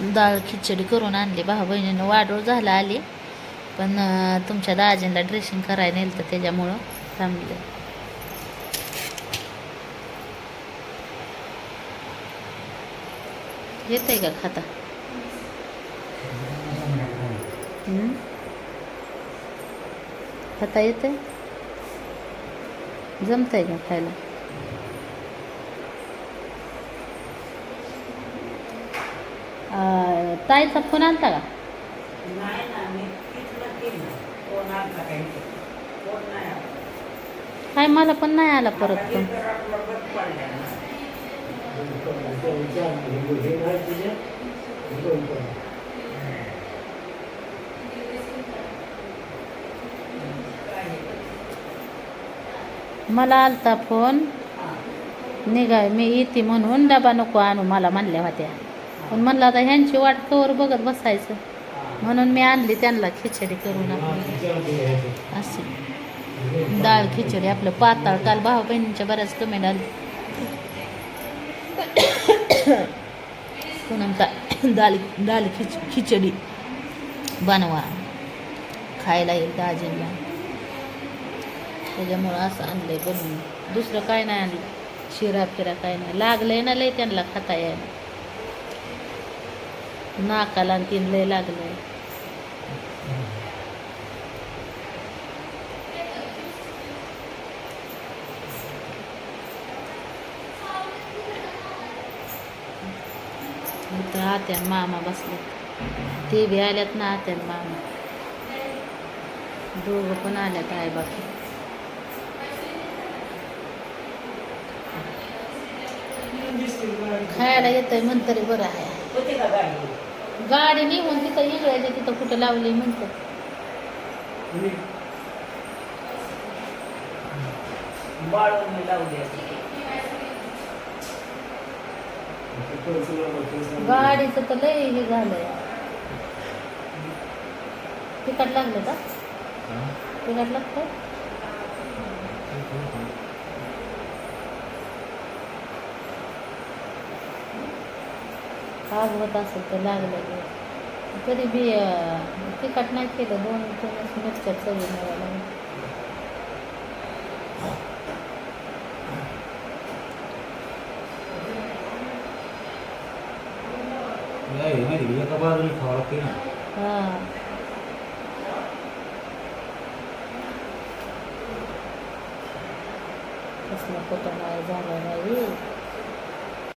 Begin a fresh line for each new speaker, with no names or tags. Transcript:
डाळ खिचडी करून आणली. भाऊ बहिणीनं वाढूळ झाला आली. पण तुमच्या दाजींना ड्रेसिंग करायला नेलं तर त्याच्यामुळं थांबले. येत आहे का खाता? हं? खाता येते जमतंय का खायला? ताईचा फोन आणता का. काय मला पण नाही आला परत
ना.
मला आलता फोन. निघाय मी येते म्हणून डबा नको आणू मला म्हणल्या होत्या पण म्हणलं आता ह्यांची वाट कवर बघत बसायचं. म्हणून मी आणली त्यांना खिचडी करून आपली. अशी डाळ खिचडी आपलं पाताळ. काल भाऊ बहिणींच्या बऱ्याच कमेंट आली पुनमचा डाळ डाळ खिच खिचडी बनवा. खायला येईल दाजींना त्याच्यामुळं असं आणलंय बनवून दुसरं काय नाही आणलं. शिरा फिरा काय नाही. लागलंय ना लय त्यांना खाता यायला. नाकाला आणि तीन लय लागलंय. इथं आत्या मामा बसले ते बी आल्यात ना आत्या मामा. दोघं पण आल्यात आहे बाकी. खायला येतंय म्हणतरी बरं आहे. गाडी निघून तिथं इकडायच्या तिथं कुठं लावली म्हणतात
बाळून मी लावली असती.
गाडीचं तर लय हे झालंय. तिकट लागलं का? तिकट लागतं? आग होत असेल तर लागलं की. तरी बी अं, तिखट नाही केलं दोन तीनच मिरच्या चवी मिळाल्या
एका बाजूला खावं लागते ना
हा कसला कुठं नाही झालं नाही